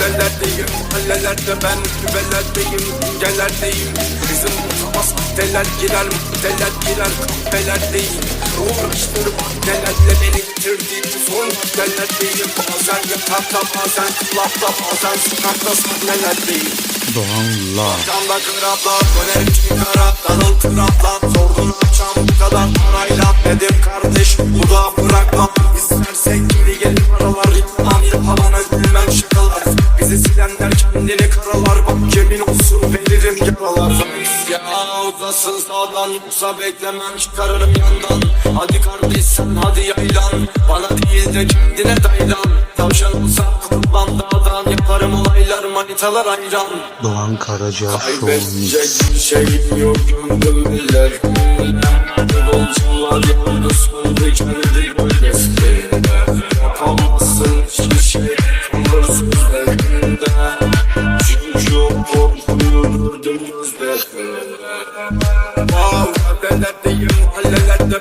Caddelerdeyim, mahallelerde ben Küvelerdeyim, incelerdeyim Bizim utamaz maddeler girer Maddeler girer kahvelerdeyim Uğraştırma maddelerle beni bitirdiğim Son maddelerdeyim Bazen yatakta, bazen klapta Bazen sokakta sahnelerdeyim Doğanla Camda kıraplar, böyle çıkara Darıl kıraplar, sordun akşam bu kadar parayla Dedim kardeş, bu da bırakma İstersek geri gelir paralar kendini karalar Bak yemin olsun veririm yaralar Ya uzasın sağdan yoksa beklemem çıkarırım yandan Hadi kardeş sen hadi yaylan Bana değil de kendine daylan Tavşan olsam kurban dağdan Yaparım olaylar manitalar ayran Doğan Karaca Kaybedecek bir şeyim yok gönüller Yolcular yolda soldu kendi bölgesinde Gördüm gözlerinde Wow,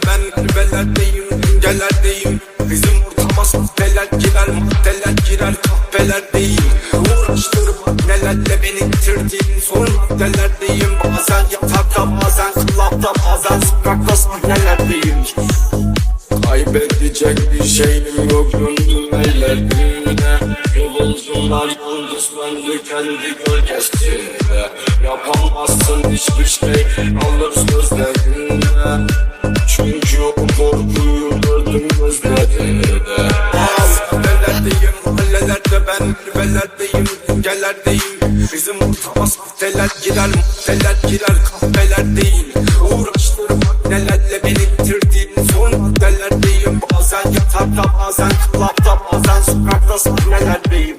ben Kulübelerdeyim, incelerdeyim Bizim ortama sahneler girer, maddeler girer kahvelerdeyim Uğraştırma nelerle beni bitirdiğin son maddelerdeyim Bazen yatakta, bazen klapta, bazen sokakta sahnelerdeyim Kaybedecek bir şeyim yok gönlüm ellerinde Yolcular yıldız söndü kendi gölgesinde Yapamazsın hiçbir şey alır sözlerinde Çünkü o korkuyu gördüm gözlerinde Mahallelerdeyim, mahallelerde ben Kulübelerdeyim, incelerdeyim Bizim ortama sahteler girer, maddeler girer Kahvelerdeyim. Uğraştırmak nelerle maddelerdeyim Bazen yatakta, bazen klapta, bazen sokakta sahnelerdeyim